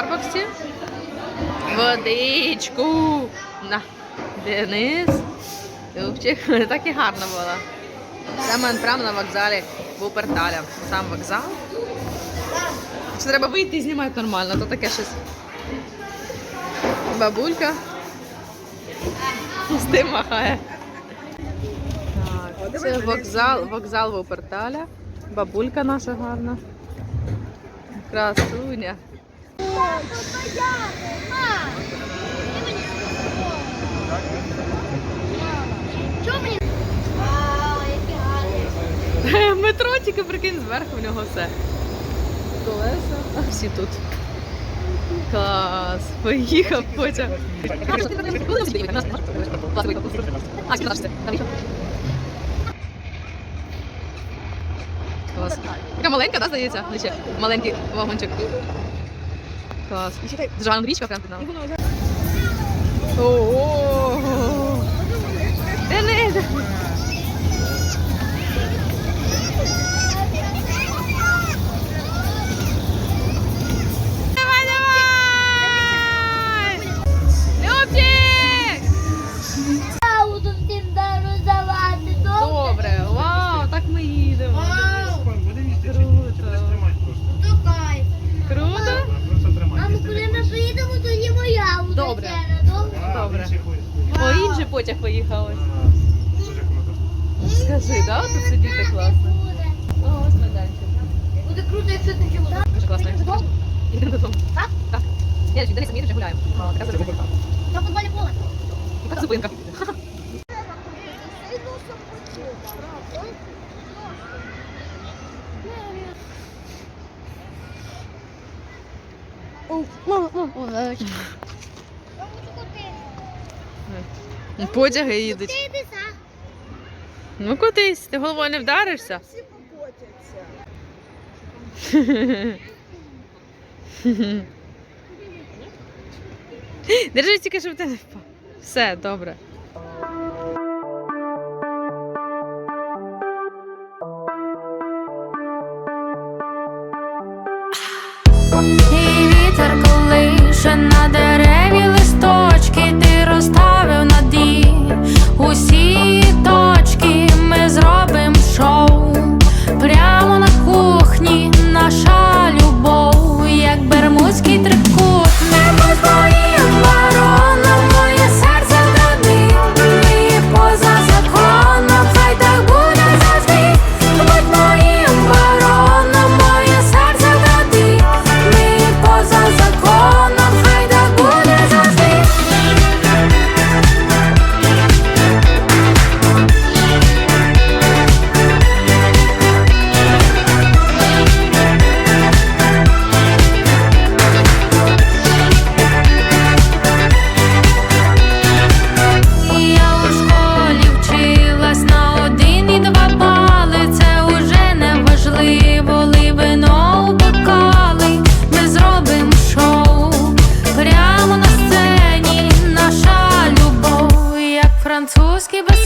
Старбаксі. Водичку. На. Денис. Любчик. Так і гарно було. Саме прямо на вокзалі Вуперталя. Сам вокзал. Чи треба вийти і знімати нормально, то таке щось. Бабулька. З тим махає. Так, це вокзал, вокзал Вуперталя. Бабулька наша гарна. Красуня. Метро тільки прикинь, зверху в нього все. Колеса. А всі тут. Клас. Поїхав потяг. Клас. Така маленька, да, здається? Маленький вагончик. Клас. Дуже гарна річка прям під нами. Ого! Добре? О, інший потяг круто. Скажи, да? Тут сидіти класно. Буде. О, ось. Буде круто, якщо ти. Дуже класно. Йдемо додому. Так? Так. Я ж Денис, ми вже гуляємо. Така зупинка. Поле. Зупинка. Йди сам. Ну кудись, ти головою не вдаришся. Всі покотяться. Держи тільки, щоб ти не впав. Все, добре. І вітер колише французький без.